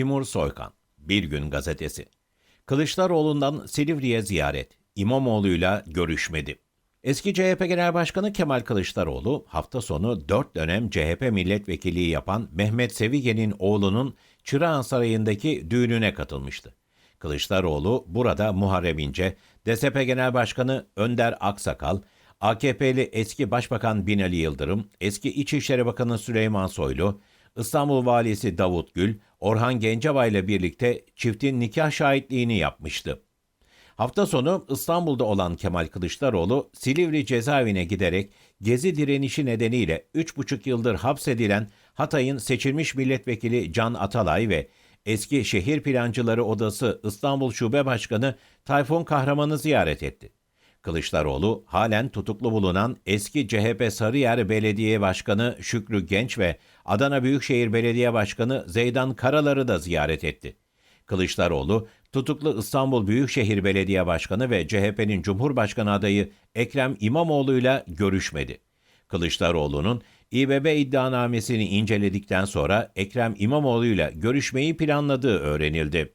Timur Soykan, Bir Gün Gazetesi. Kılıçdaroğlu'ndan Silivri'ye ziyaret, İmamoğlu'yla görüşmedi. Eski CHP Genel Başkanı Kemal Kılıçdaroğlu hafta sonu 4 dönem CHP milletvekilliği yapan Mehmet Sevigen'in oğlunun Çırağan Sarayı'ndaki düğününe katılmıştı. Kılıçdaroğlu burada Muharrem İnce, DSP Genel Başkanı Önder Aksakal, AKP'li eski Başbakan Binali Yıldırım, eski İçişleri Bakanı Süleyman Soylu, İstanbul Valisi Davut Gül, Orhan Gencebay ile birlikte çiftin nikah şahitliğini yapmıştı. Hafta sonu İstanbul'da olan Kemal Kılıçdaroğlu, Silivri cezaevine giderek gezi direnişi nedeniyle 3,5 yıldır hapsedilen Hatay'ın seçilmiş milletvekili Can Atalay ve eski Şehir Plancıları Odası İstanbul Şube Başkanı Tayfun Kahraman'ı ziyaret etti. Kılıçdaroğlu halen tutuklu bulunan eski CHP Sarıyer Belediye Başkanı Şükrü Genç ve Adana Büyükşehir Belediye Başkanı Zeydan Karalar'ı da ziyaret etti. Kılıçdaroğlu, tutuklu İstanbul Büyükşehir Belediye Başkanı ve CHP'nin Cumhurbaşkanı adayı Ekrem İmamoğlu'yla görüşmedi. Kılıçdaroğlu'nun İBB iddianamesini inceledikten sonra Ekrem İmamoğlu'yla görüşmeyi planladığı öğrenildi.